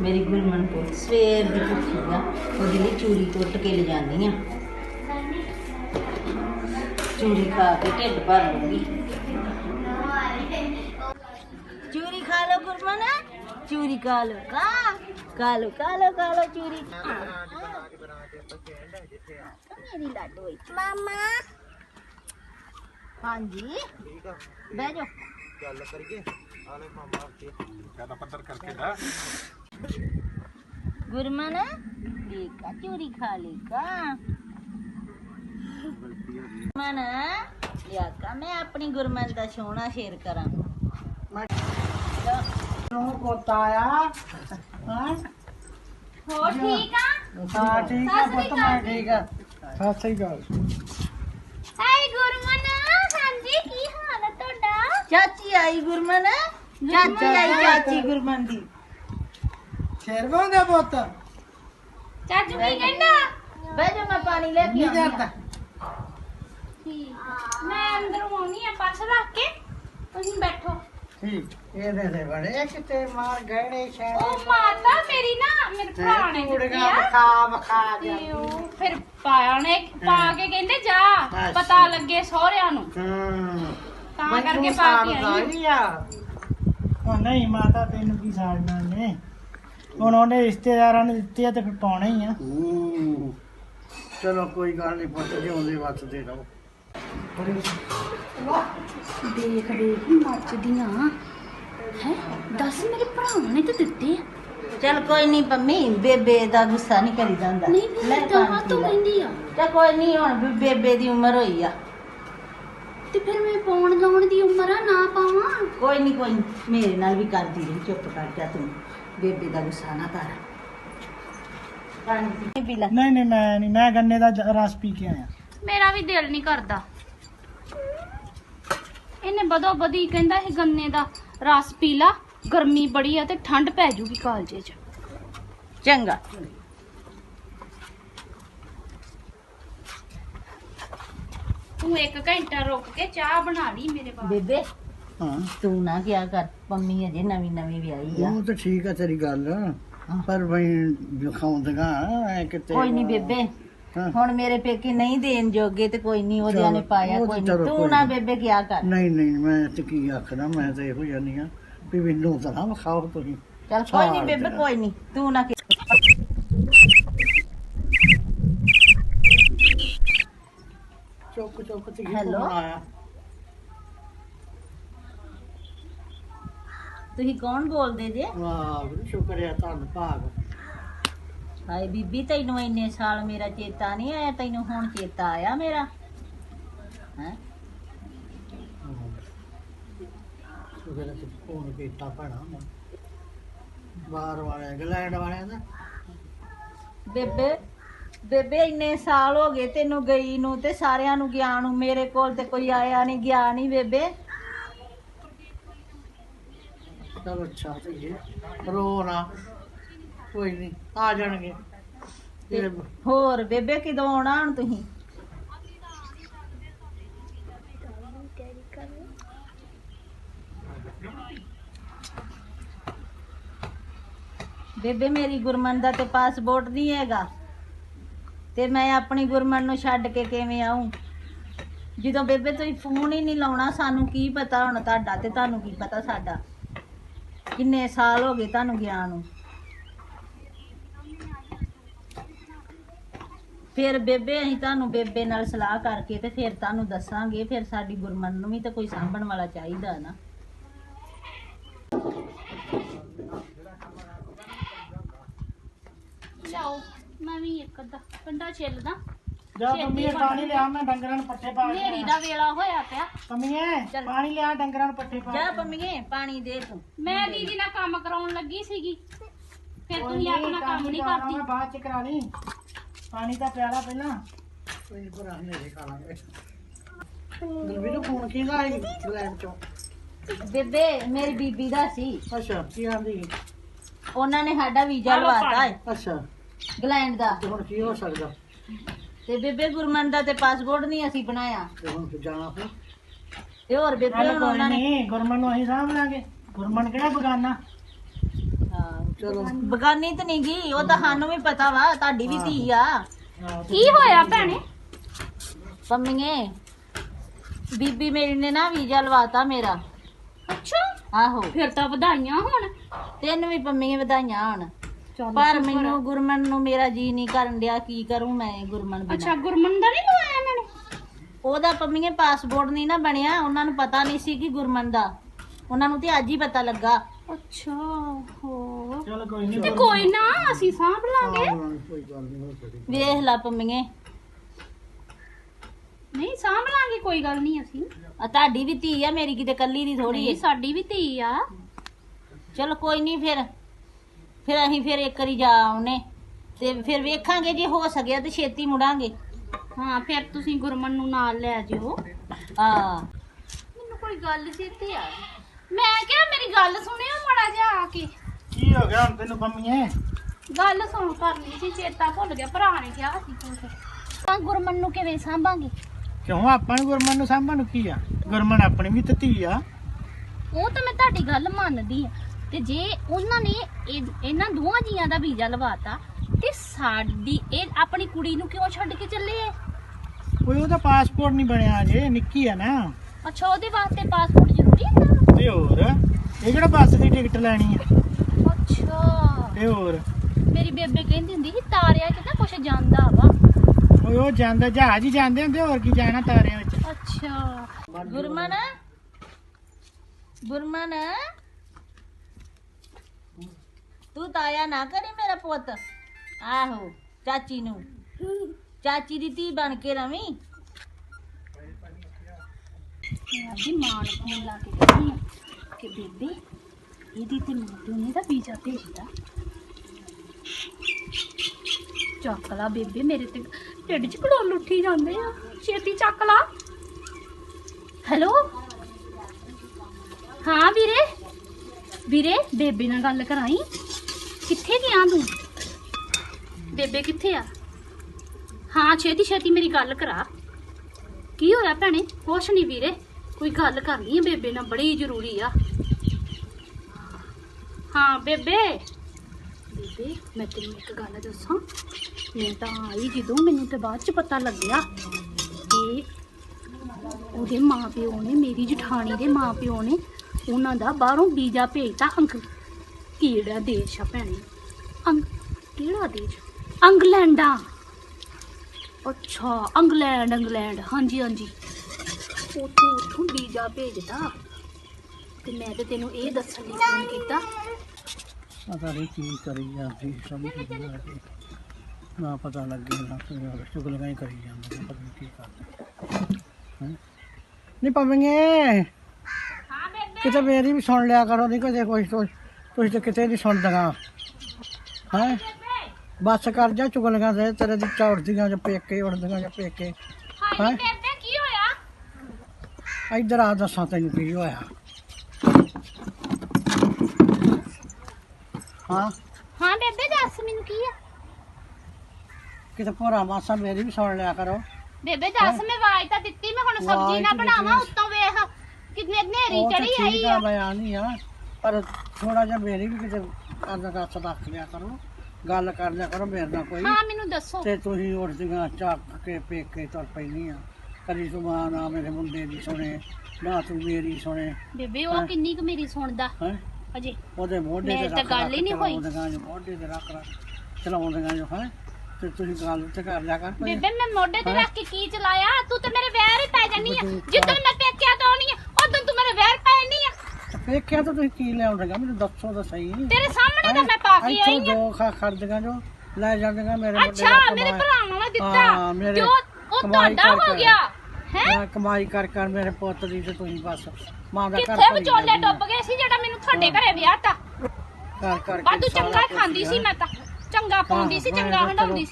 ਮੇਰੀ ਗੁਰਮਨ ਪੁੱਤ ਸਵੇਰ ਦੀ ਭੁੱਖੀ ਆ ਉਹਦੇ ਲਈ ਚੂਰੀ ਕੁੱਟ ਕੇ ਲਿਜਾਨੀ ਆ ਚੂਰੀ ਖਾ ਕੇ ਢਿੱਡ ਭਰ ਲੂੰਗੀ ਚੂਰੀ ਖਾ ਲੋ ਗੁਰਮਨ ਚੂਰੀ ਖਾ ਲੋ ਖਾ ਖਾ ਲੋ ਖਾ ਲੋ ਖਾ ਲੋ ਚੂਰੀ ਮੇਰੀ ਲਾਡੋ ਮਾਮਾ ਹਾਂਜੀ ਬਹਿ ਜਾਓ ਗੱਲ ਕਰੀਏ ਆਲੇ ਮਾਮਾ ਕੇ ਜ਼ਿਆਦਾ ਪੱਤਰ ਕਰਕੇ ਦਾ ਗੁਰਮਨ ਲੇਕਾ ਚੂਰੀ ਖਾ ਲੇਕਾ ਮਨ ਲਿਆਕਾ ਮੈਂ ਆਪਣੀ ਗੁਰਮਨ ਦਾ ਸੋਹਣਾ ਸ਼ੇਰ ਕਰਾਂ ਨੂੰ ਪੋਤਾ ਆਇਆ ਹਾਂ ਹੋਰ ਠੀਕ ਆ ਹਾਂ ਠੀਕ ਆ ਪੁੱਤ ਮੈਂ ਠੀਕ ਆ ਸਤਿ ਸ੍ਰੀ ਅਕਾਲ ਹਾਈ ਗੁਰਮਨ ਹਾਂਜੀ ਕੀ ਹਾਲ ਹੈ ਤੁਹਾਡਾ ਚਾਚੀ ਆਈ ਗੁਰਮਨ ਚਾਚੀ ਆਈ ਚਾਚੀ ਗੁਰਮਨ ਦੀ ਸ਼ੇਰਵਾਂ ਦਾ ਪੁੱਤ? ਚਾਚੂ ਕੀ ਕਹਿੰਦਾ? ਬਹਿ ਜਾ ਮੈਂ ਪਾਣੀ ਲੈ ਕੇ ਕੀ ਆਉਂਦੀ ਹਾਂ। ਕਰਦਾ ਠੀਕ। ਮੈਂ ਅੰਦਰੋਂ ਆਉਣੀ ਆ ਪਰਸ ਰੱਖ ਕੇ ਤੁਸੀਂ ਬੈਠੋ। ਠੀਕ ਇਹਦੇ ਦੇ ਬੜੇ ਕਿਤੇ ਮਾਰ ਗਹਿਣੇ ਸ਼ਹਿਣੇ। ਉਹ ਮਾਤਾ ਮੇਰੀ ਨਾ ਮੇਰੇ ਭਰਾ ਨੇ ਦਿੱਤੀ ਕੁੜੀਆਂ ਆ। ਬਖਾ ਬਖਾ ਤੇ ਉਹ ਫਿਰ ਪਾਇਆ ਨੇ ਪਾ ਕੇ ਕਹਿੰਦੇ ਜਾ। ਪਤਾ ਲੱਗੇ ਸਹੁਰਿਆਂ ਨੂੰ। ਹੂੰ। ਤਾਂ ਕਰਕੇ ਪਾ ਕੇ ਆਈ ਆ। ਉਹ ਨਹੀਂ ਮਾਤਾ ਤੈਨੂੰ ਕੀ ਸਾੜਨਾ ਨੇ ਹੁਣ ਉਹਨੇ ਰਿਸ਼ਤੇਦਾਰਾਂ ਨੇ ਦਿੱਤੇ ਆ ਤੇ ਫਿਰ ਪਾਉਣਾ ਹੀ ਆ। ਚਲੋ ਕੋਈ ਗੱਲ ਨਹੀਂ ਪੁੱਤ ਜਿਉਂਦੇ ਵਸਦੇ ਰਹੋ। ਦੇਖ ਦੇਖ ਮੱਚਦੀਆਂ ਹੈ? ਦੱਸ ਮੇਰੇ ਭਰਾਵਾਂ ਨੇ ਤਾਂ ਦਿੱਤੇ ਆ। ਚੱਲ ਕੋਈ ਨਹੀਂ ਪੰਮੀ ਬੇਬੇ ਦਾ ਗੁੱਸਾ ਨਹੀਂ ਕਰੀ ਜਾਂਦਾ। ਨਹੀਂ ਪਾਣੀ ਤਾਂ ਤੂੰ। ਕਹਿੰਦੀ ਆ। ਚੱਲ ਕੋਈ ਨਹੀਂ ਹੁਣ ਵੀ ਬੇਬੇ ਦੀ ਉਮਰ ਹੋਈ ਆ। ਤੇ ਫਿਰ ਮੈਂ ਪਾਉਣ ਲਾਉਣ ਦੀ ਉਮਰ ਆ ਨਾ ਪਾਵਾਂ? ਕੋਈ ਨਹੀਂ ਕੋਈ ਨੀ, ਮੇਰੇ ਨਾਲ ਵੀ ਕਰਦੀ ਰਹੀ ਚੁੱਪ ਕਰ ਜਾ ਤੂੰ। ਬੇਬੇ ਦਾ ਗੁੱਸਾ ਨਾ ਕਰ। ਪਾਣੀ ਪੀ ਲੈ। ਨਹੀਂ ਨਹੀਂ ਮੈਂ ਨਹੀਂ ਮੈਂ ਗੰਨੇ ਦਾ ਜ- ਰਸ ਪੀ ਕੇ ਆਇਆ। ਮੇਰਾ ਵੀ ਦਿਲ ਨਹੀਂ ਕਰਦਾ। ਇਹਨੇ ਬਦੋ ਬਦੀ ਕਹਿੰਦਾ ਇਹ ਗੰਨੇ ਦਾ ਰਸ ਪੀ ਲਾ ਗਰਮੀ ਬੜੀ ਆ ਤੇ ਠੰਡ ਪੈ ਜੂਗੀ ਕਾਲਜੇ 'ਚ। ਚੰਗਾ। ਤੂੰ ਇੱਕ ਘੰਟਾ ਰੁਕ ਕੇ ਚਾਹ ਬਣਾ ਲਈ ਮੇਰੇ ਬਾਅਦ। ਬੇਬੇ ਹਾਂ। ਤੂੰ ਨਾ ਕਿਆ ਕਰ ਪੰਮੀ ਅਜੇ ਨਵੀਂ ਨਵੀਂ ਵਿਆਹੀ ਆ। ਉਹ ਤਾਂ ਠੀਕ ਆ ਤੇਰੀ ਗੱਲ। ਪਰ ਬਈ ਦਿਖਾਉਂਦਗਾ ਐ ਕਿਤੇ ਕੋਈ ਨਹੀਂ ਬੇਬੇ ਹਾਂ। ਹੁਣ ਮੇਰੇ ਪੇਕੇ ਨਹੀਂ ਦੇਣ ਜੋਗੇ ਤੇ ਕੋਈ ਨਹੀਂ ਉਹਦਿਆਂ ਨੇ ਚਲੋ, ਪਾਇਆ ਉਹ ਤਾਂ ਕੋਈ ਚਲੋ ਨਹੀਂ ਤੂੰ ਕੋਈ ਨਾ ਨੀ। ਬੇਬੇ ਕਿਆ ਕਰ। ਨਹੀਂ ਨਹੀਂ ਮੈਂ ਤੇ ਕੀ ਆਖਣਾ ਮੈਂ ਤਾਂ ਇਹੋ ਜਾਨੀ ਆ ਵੀ ਮੈਨੂੰ ਤਾਂ ਨਾ ਵਿਖਾਓ ਤੁਸੀਂ। ਚੱਲ ਕੋਈ ਨਹੀਂ ਛਾੜ ਬੇਬੇ ਦੇਣਾ। ਕੋਈ ਨਹੀਂ ਤੂੰ ਨਾ ਕਿ- ਚੁੱਕ ਚੁੱਕ ਤੇ Hello? ਆਇਆ। ਤੁਸੀਂ ਕੌਣ ਬੋਲਦੇ ਜੇ? ਵਾਹ ਸ਼ੁਕਰ ਹੈ ਤੁਹਾਨੂੰ ਭਾਗ। ਹਾਏ ਬੀਬੀ ਤੈਨੂੰ ਇੰਨੇ ਸਾਲ ਮੇਰਾ ਚੇਤਾ ਨਹੀਂ ਆਇਆ ਤੈਨੂੰ ਹੁਣ ਚੇਤਾ ਆਇਆ ਮੇਰਾ? ਹੈ? ਸ਼ੁਕਰ ਹੈ ਕਿ ਫੋਨ ਕੀਤਾ ਭਣਾ ਬਾਹਰ ਵਾਲੇ ਇੰਗਲੈਂਡ ਵਾਲਿਆਂ ਦਾ ਬੇਬੇ ਬੇਬੇ ਇੰਨੇ ਸਾਲ ਹੋ ਗਏ ਤੈਨੂੰ ਗਈ ਨੂੰ ਤੇ ਸਾਰਿਆਂ ਨੂੰ ਗਿਆ ਨੂੰ ਮੇਰੇ ਕੋਲ ਤੇ ਕੋਈ ਆਇਆ ਨਹੀਂ ਗਿਆ ਨਹੀਂ ਬੇਬੇ। ਚਲੋ ਅੱਛਾ ਤੇ ਰੋ ਨਾ ਕੋਈ ਨਹੀਂ ਆ ਜਾਣਗੇ। ਤੇ ਹੋਰ ਬੇਬੇ ਕਿਦੋਂ ਆਉਣਾ ਹੁਣ ਤੁਸੀਂ? ਬੇਬੇ ਮੇਰੀ ਗੁਰਮਨ ਦਾ ਤੇ ਪਾਸਪੋਰਟ ਨਹੀਂ ਹੈਗਾ। ਤੇ ਮੈਂ ਆਪਣੀ ਗੁਰਮਨ ਨੂੰ ਛੱਡ ਕੇ ਕਿਵੇਂ ਆਉਂ ਜਦੋਂ ਬੇਬੇ ਤੁਸੀਂ ਫੋਨ ਹੀ ਨਹੀਂ ਲਾਉਣਾ, ਸਾਨੂੰ ਕੀ ਪਤਾ ਹੁਣ ਤੁਹਾਡਾ ਤੇ ਤੁਹਾਨੂੰ ਕੀ ਪਤਾ ਸਾਡਾ? ਕਿੰਨੇ ਸਾਲ ਹੋ ਗਏ ਤੁਹਾਨੂੰ ਗਿਆ ਨੂੰ? ਫਿਰ ਬੇਬੇ, ਅਸੀਂ ਤੁਹਾਨੂੰ ਬੇਬੇ ਨਾਲ ਸਲਾਹ ਕਰਕੇ ਤੇ ਫਿਰ ਤੁਹਾਨੂੰ ਦੱਸਾਂਗੇ, ਫਿਰ ਸਾਡੀ ਗੁਰਮਨ ਨੂੰ ਵੀ ਤਾਂ ਕੋਈ ਸਾਂਭਣ ਵਾਲਾ ਚਾਹੀਦਾ ਨਾ। ਲਿਆਓ, ਮੈਂ ਵੀ ਇੱਕ ਅੱਧਾ, ਕੰਡਾ ਛਿੱਲਦਾ। ਜਾ ਬਣ ਪਾਣੀ ਲਿਆ ਮੈਂ ਡੰਗਰਾਂ ਨੂੰ ਪੱਠੇ ਪਾ ਕੇ ਨੇਰੀ ਦਾ ਵੇਲਾ ਹੋਇਆ ਪਿਆ। ਚੱਲ। ਪਾਣੀ ਲਿਆ ਡੰਗਰਾਂ ਨੂੰ ਪੱਠੇ ਪਾ ਜਾ ਕੇ। ਪੰਮੀਏ ਪਾਣੀ ਦੇ ਤੂੰ। ਮੈਂ ਦੀਦੀ ਨਾਲ ਕੰਮ ਕਰਾਉਣ ਲੱਗੀ ਸੀਗੀ। ਫਿਰ ਕੋਈ ਤੁਸੀਂ ਆਪਣਾ ਕੰਮ ਨਹੀਂ ਕਰਾਉਣਾ, ਕਰਦੀ ਮੈਂ ਬਾਅਦ ਚ ਕਰਾ ਲਈ। ਪਾਣੀ ਤਾਂ ਪਿਆਲਾ ਪਹਿਲਾਂ। ਕੋਈ ਭਰਾ ਹਨੇਰੇ ਖਾ ਲਾਂਗੇ। ਦਲਵੀਰ ਨੂੰ ਫੋਨ ਕੀਤਾ ਆਈ ਲੈਣ ਚੋਂ? ਬੇਬੇ ਮੇਰੀ ਬੀਬੀ ਦਾ ਸੀ। ਅੱਛਾ ਕੀ ਆਂਦੀ ਉਹਨਾਂ ਨੇ ਸਾਡਾ ਵੀਜ਼ਾ ਲਵਾਤਾ। ਹੈ। ਅੱਛਾ। ਇੰਗਲੈਂਡ ਦਾ। ਤੇ ਹੁਣ ਕੀ ਹੋ ਸਕਦਾ? ਤੇ ਬੇਬੇ ਗੁਰਮਨ ਦਾ ਤੇ ਪਾਸਪੋਰਟ ਨਹੀਂ ਅਸੀਂ ਬਣਾਇਆ। ਤੇ ਹੁਣ ਤੂੰ ਜਾਣਾ ਫਿਰ। ਤੇ ਹੋਰ ਬੇਬੇ ਚੱਲ ਹੁਣ ਕੋਈ ਉਹਨਾਂ ਨੇ ਨਹੀਂ ਗੁਰਮਨ ਨੂੰ ਅਸੀਂ ਸਾਂਭ ਲਾਂਗੇ। ਗੁਰਮਨ ਕਿਹੜਾ ਬਗਾਨਾ? ਹਾਂ ਚਲੋ। ਬਗਾਨੀ ਤੇ ਨਹੀਂ ਗਈ ਉਹ ਤਾਂ ਸਾਨੂੰ ਵੀ ਪਤਾ ਵਾ ਤੁਹਾਡੀ ਵੀ ਧੀ ਆ। ਆਹੋ ਤੇ ਕੀ ਹੋਇਆ ਭੈਣੇ? ਪੰਮੀਏ ਬੀਬੀ ਮੇਰੀ ਨੇ ਨਾ ਵੀਜ਼ਾ ਲਵਾਤਾ ਮੇਰਾ। ਅੱਛਾ। ਆਹੋ। ਫਿਰ ਤਾਂ ਵਧਾਈਆਂ ਹੁਣ। ਤੈਨੂੰ ਵੀ ਪੰਮੀਏ ਵਧਾਈਆਂ ਹੁਣ। ਚੱਲ ਪਰ ਸ਼ੁਕਰ ਆ। ਮੈਨੂੰ ਗੁਰਮਨ ਨੂੰ ਮੇਰਾ ਜੀ ਨਹੀਂ ਕਰਨ ਡਿਆ ਕੀ ਕਰੂੰ ਮੈਂ ਗੁਰਮਨ ਅੱਛਾ ਬਿਨਾ ਗੁਰਮਨ ਦਾ ਨਹੀਂ ਲਵਾਇਆ ਇਹਨਾਂ ਨੇ? ਉਹਦਾ ਪੰਮੀਏ ਪਾਸਪੋਰਟ ਨਹੀਂ ਨਾ ਬਣਿਆ ਉਹਨਾਂ ਨੂੰ ਪਤਾ ਨਹੀਂ ਸੀ ਕਿ ਗੁਰਮਨ ਦਾ। ਉਹਨਾਂ ਨੂੰ ਤੇ ਅੱਜ ਹੀ ਪਤਾ ਲੱਗਾ। ਅੱਛਾ ਹੋ ਚਲ ਕੋਈ ਨਹੀਂ ਤੇ ਕੋਈ ਨਾ ਅਸੀਂ ਸਾਂਭ ਲਾਂਗੇ। ਕੋਈ ਗੱਲ ਨਹੀਂ ਹੋ ਸਕਦੀ ਵੇਖ ਲਾ ਪੰਮੀਏ। ਨਹੀਂ ਸਾਂਭ ਲਾਂਗੇ ਕੋਈ ਗੱਲ ਨਹੀਂ ਅਸੀਂ। ਆ ਤੁਹਾਡੀ ਵੀ ਧੀ ਆ ਮੇਰੀ ਕਿਤੇ ਕੱਲੀ ਦੀ ਥੋੜੀ ਸਾਡੀ ਵੀ ਧੀ ਆ। ਚਲੋ ਕੋਈ ਨਹੀਂ ਫਿਰ। ਫਿਰ ਅਸੀਂ ਫਿਰ ਇੱਕ ਵਾਰੀ ਜਾ ਆਉਨੇ। ਤੇ ਫਿਰ ਵੇਖਾਂਗੇ ਜੇ ਹੋ ਸਕਿਆ ਤੇ ਛੇਤੀ ਮੁੜਾਂਗੇ। ਹਾਂ ਫਿਰ ਤੁਸੀਂ ਗੁਰਮਨ ਨੂੰ ਨਾਲ ਲੈ ਜਿਓ। ਆ ਮੈਨੂੰ ਕੋਈ ਗੱਲ ਆ। ਗਈ। ਮੈਂ ਕਿਹਾ ਮੇਰੀ ਗੱਲ ਸੁਣਿਓ ਮੜਾ ਜਾ ਆ ਕੇ। ਕੀ ਹੋ ਗਿਆ ਹੁਣ ਤੈਨੂੰ ਪੰਮੀਏ? ਗੱਲ ਸੁਣ ਕਰਨੀ ਸੀ ਚੇਤਾ ਭੁੱਲ ਗਿਆ ਭਰਾ ਨੇ ਕਿਹਾ ਸੀ ਕੁਝ ਤਾਂ ਗੁਰਮਨ ਨੂੰ ਕਿਵੇਂ ਸਾਂਭਾਂਗੇ? ਕਿਉਂ? ਆਪਾਂ ਨੂੰ ਗੁਰਮਨ ਨੂੰ ਸਾਂਭਣ ਨੂੰ ਕੀ ਆ? ਗੁਰਮਨ ਆਪਣੀ ਵੀ ਤੇ ਧੀ ਆ। ਉਹ ਤਾਂ ਮੈਂ ਤੁਹਾਡੀ ਗੱਲ ਮੰਨਦੀ ਆ। ਤੇ ਜੇ ਉਹਨਾਂ ਨੇ ਇਹ- ਇਹਨਾਂ ਦੋਵਾਂ ਜੀਆਂ ਦਾ ਵੀਜ਼ਾ ਲਵਾਤਾ ਤੇ ਸਾਡੀ ਇਹ ਆਪਣੀ ਕੁੜੀ ਨੂੰ ਕਿਉਂ ਛੱਡ ਕੇ ਚੱਲੇ ਐ? ਕੋਈ ਉਹਦਾ ਪਾਸਪੋਰਟ ਨਹੀਂ ਬਣਿਆ ਅਜੇ ਨਿੱਕੀ ਆ ਨਾ। ਅੱਛਾ ਉਹਦੇ ਵਾਸਤੇ ਪਾਸਪੋਰਟ ਜ਼ਰੂਰੀ ਹੁੰਦਾ ਤੇ ਹੋਰ? ਇਹ ਕਿਹੜਾ ਬੱਸ ਦੀ ਟਿਕਟ ਲੈਣੀ ਆ ਅੱਛਾ। ਤੇ ਹੋਰ? ਮੇਰੀ ਬੇਬੇ ਕਹਿੰਦੀ ਹੁੰਦੀ ਸੀ ਤਾਰਿਆਂ 'ਚ ਨਾ ਕੁਛ ਜਾਂਦਾ ਵਾ। ਓਏ ਉਹ ਜਾਂਦੇ ਜਹਾਜ਼ ਹੀ ਜਾਂਦੇ ਹੁੰਦੇ ਹੋਰ ਕੀ ਜਾਣਾ ਤਾਰਿਆਂ ਵਿੱਚ? ਅੱਛਾ। ਗੁਰਮਨ? ਗੁਰਮਨ? ਤੂੰ ਤਾਇਆ ਨਾ ਕਰੀ ਮੇਰਾ ਪੁੱਤ। ਆਹੋ, ਚਾਚੀ ਨੂੰ। ਚਾਚੀ ਦੀ ਧੀ ਬਣ ਕੇ ਰਵੀਂ। ਮੈਂ ਮਾਂ ਨੂੰ ਫੋਨ ਲਾ ਕੇ ਕਹਿੰਦੀ ਆ ਕਿ ਬੇਬੇ, ਇਹਦੀ ਤੇ ਮਾਂ ਨੇ ਦਾ ਵੀਜ਼ਾ ਭੇਜਦਾ ਚੱਕ ਲਾ ਬੇਬੇ, ਮੇਰੇ ਤੇ ਢਿੱਡ 'ਚ ਘੜੋਲ ਉੱਠੀ ਜਾਂਦੇ ਆ। ਛੇਤੀ ਚੱਕ ਲਾ। ਹੈਲੋ? ਹਾਂ ਵੀਰੇ? ਵੀਰੇ, ਬੇਬੇ ਨਾਲ ਗੱਲ ਕਰਾਈ? ਕਿੱਥੇ ਗਿਆ ਤੂੰ? ਬੇਬੇ ਕਿੱਥੇ ਆ? ਹਾਂ, ਛੇਤੀ ਛੇਤੀ ਮੇਰੀ ਗੱਲ ਕਰਾ। ਕੀ ਹੋਇਆ ਭੈਣੇ? ਕੁਛ ਨਹੀਂ ਵੀਰੇ। ਕੋਈ ਗੱਲ ਕਰਨੀ ਹੈ ਬੇਬੇ ਨਾਲ, ਬੜੀ ਜ਼ਰੂਰੀ ਆ। ਹਾਂ, ਬੇਬੇ। ਬੇਬੇ, ਮੈਂ ਤੈਨੂੰ ਇੱਕ ਗੱਲ ਦੱਸਾਂ। ਮੈਂ ਤਾਂ ਆਈ ਜਦੋਂ ਮੈਨੂੰ ਤੇ ਬਾਅਦ ਚ ਪਤਾ ਲੱਗਿਆ ਕਿ ਉਹਦੇ ਮਾਪਿਓ ਨੇ, ਮੇਰੀ ਜਠਾਣੀ ਦੇ ਮਾਪਿਓ ਨੇ, ਉਹਨਾਂ ਦਾ ਬਾਹਰੋਂ ਵੀਜ਼ਾ ਭੇਜਤਾ ਅੰਕ ਕਿਹੜਾ ਦੇਸ਼ ਆ ਭੈਣੇ? ਅੰਗ ਕਿਹੜਾ ਦੇਸ਼? ਇੰਗਲੈਂਡਾ ਅੱਛਾ ਇੰਗਲੈਂਡ ਇੰਗਲੈਂਡ। ਹਾਂਜੀ ਹਾਂਜੀ। ਉਥੋਂ ਉਥੋਂ ਵੀਜ਼ਾ ਭੇਜਦਾ ਤੇ ਮੈਂ ਤੇ ਤੈਨੂੰ ਇਹ ਦੱਸਣ ਲਈ ਫੋਨ ਕੀਤਾ। ਪਤਾ ਨਹੀਂ ਕੀ ਕਰੀ ਜਾਂਦੀ ਸਮਝ ਨਹੀਂ ਆ ਰਹੀ। ਨਾ ਪਤਾ ਲੱਗੇ ਨਾ ਕੋਈ ਚੁਗਲੀਆਂ ਹੀ ਕਰੀ ਜਾਂਦੇ ਨੇ, ਪਤਾ ਨਹੀਂ ਕੀ ਕਰਦੇ। ਹੈਂ? ਨਹੀਂ ਬੇਬੇ। ਕਿਤੇ ਮੇਰੀ ਵੀ ਸੁਣ ਲਿਆ ਕਰੋ ਨਹੀਂ ਕਿਤੇ ਕੋਈ ਤੁਸੀਂ ਤੁਸੀਂ ਤਾਂ ਕਿਤੇ ਨਹੀਂ ਸੁਣਦੀਆਂ। ਹੈ? ਬਸ ਕਰ ਜਾ ਚੁਗਲੀਆਂ ਦੇ ਤੇਰੇ ਦੀ ਚੌੜਦੀਆਂ ਜਾਂ ਪੇਕੇ ਉੜਦੀਆਂ ਜਾਂ ਪੇਕੇ। ਹੈਂ? ਕੀ ਹੋਇਆ? ਇੱਧਰ ਆ ਦੱਸਾਂ ਤੈਨੂੰ ਕੀ ਹੋਇਆ। ਹਾਂ? ਹਾਂ ਬੇਬੇ ਦੱਸ ਮੈਨੂੰ ਕੀ ਆ? ਕਿਤੇ ਭੋਰਾ ਮਾਸਾ ਮੇਰੀ ਵੀ ਸੁਣ ਲਿਆ ਕਰੋ। ਬੇਬੇ ਦੱਸ ਮੈਂ ਆਵਾਜ਼ ਤਾਂ ਦਿੱਤੀ ਮੈਂ ਹੁਣ ਸਬਜ਼ੀ ਨਾ ਬਣਾਵਾਂ। ਉੱਤੋਂ ਵੇਖ ਕਿੰਨੇ ਨੇਰੀ ਉਹ ਤਾਂ ਚੜੀ ਆਈ ਆ ਮੈਂ ਨਹੀਂ ਆ। ਪਰ ਥੋੜਾ ਜਿਹਾ ਮੇਰੀ ਵੀ ਕਿਤੇ ਕਰਦਾ ਦੱਸ ਰੱਖ ਲਿਆ ਕਰੋ ਗੱਲ ਕਰ ਲਿਆ ਕਰੋ ਮੇਰੇ ਨਾਲ ਕੋਈ। ਹਾਂ ਮੈਨੂੰ ਦੱਸੋ। ਤੇ ਤੁਸੀਂ ਉੱਠਦੀਆਂ ਚੱਕ ਕੇ ਪੇਕੇ ਤੁਰ ਪੈਂਦੀਆਂ ਕਦੀ ਸੁਮਾਨ ਆ ਮੇਰੇ ਮੁੰਡੇ ਦੀ ਸੁਣੇ ਨਾ ਤੂੰ ਮੇਰੀ ਸੁਣੇ। ਬੇਬੇ ਉਹ। ਕਿੰਨੀ ਕੁ ਮੇਰੀ ਸੁਣਦਾ? ਹੈ? ਅਜੇ। ਉਹਦੇ ਮੋਢੇ ਤੇ ਤਾਂ ਗੱਲ ਹੀ ਨਹੀਂ ਹੋਈ। ਜੋ ਮੋਢੇ ਤੇ ਰੱਖ ਰੱਖ ਚਲਾਉਂਦੀਆਂ ਜੋ ਹੈ? ਤੇ ਤੁਸੀਂ ਗੱਲ ਤੇ ਕਰ ਲਿਆ ਕਰ। ਬੇਬੇ ਮੈਂ ਮੋਢੇ ਤੇ। ਰੱਖ ਕੇ ਕੀ ਚਲਾਇਆ? ਤੂੰ ਤੇ ਮੇਰੇ ਵੈਰ ਹੀ ਪੈ ਜਾਨੀ ਆ। ਜਿੱਦਣ ਮੈਂ ਪੇਕਿਆ ਤੋਂ ਆਉਣੀ ਆ ਉਦੋਂ ਤੂੰ ਮੇਰੇ ਵੈਰ ਪੈ ਜਾਨੀ ਆ। ਵੇਖਿਆ ਤਾਂ ਤੁਸੀਂ ਕੀ ਲਿਆਉਂਦੇਗਾ ਮੈਨੂੰ ਦੱਸੋ ਤਾਂ ਸਹੀ। ਤੇਰੇ ਸਾਹਮਣੇ ਤਾਂ ਮੈਂ ਪਾ ਕੇ ਆਈ ਆ। ਦੋ ਖਾ ਖੜਦੀਆਂ ਜੋ ਲੈ ਜਾਂਦੀਆਂ ਮੇਰੇ ਮੁੰਡੇ ਅੱਛਾ ਦਾ ਮੇਰੇ ਕਮਾਈ- ਭਰਾਵਾਂ ਨੇ ਦਿੱਤਾ। ਹਾਂ, ਮੇਰੇ ਤੇ ਉਹ ਤੁਹਾਡਾ ਹੋ। ਗਿਆ ਹੈ? ਮੈਂ ਕਮਾਈ ਕਰ ਕਰ ਮੇਰੇ ਪੁੱਤ ਦੀ ਤੇ ਤੁਸੀਂ ਬਸ ਮਾਂ ਦਾ ਘਰ ਕਿੱਥੇ ਵਿਚੋਲੇ। ਡੁੱਬ ਗਏ ਸੀ ਜਿਹੜਾ ਮੈਨੂੰ ਤੁਹਾਡੇ ਘਰੇ ਵਿਆਹ ਤਾ? ਕਰ ਕਰ ਵਾਧੂ ਚੰਗਾ ਖਾਂਦੀ ਸੀ ਮੈਂ ਤਾਂ। ਚੰਗਾ ਪਾਉਂਦੀ ਸੀ ਚੰਗਾ ਹੰਡਾਉਂਦੀ ਸੀ।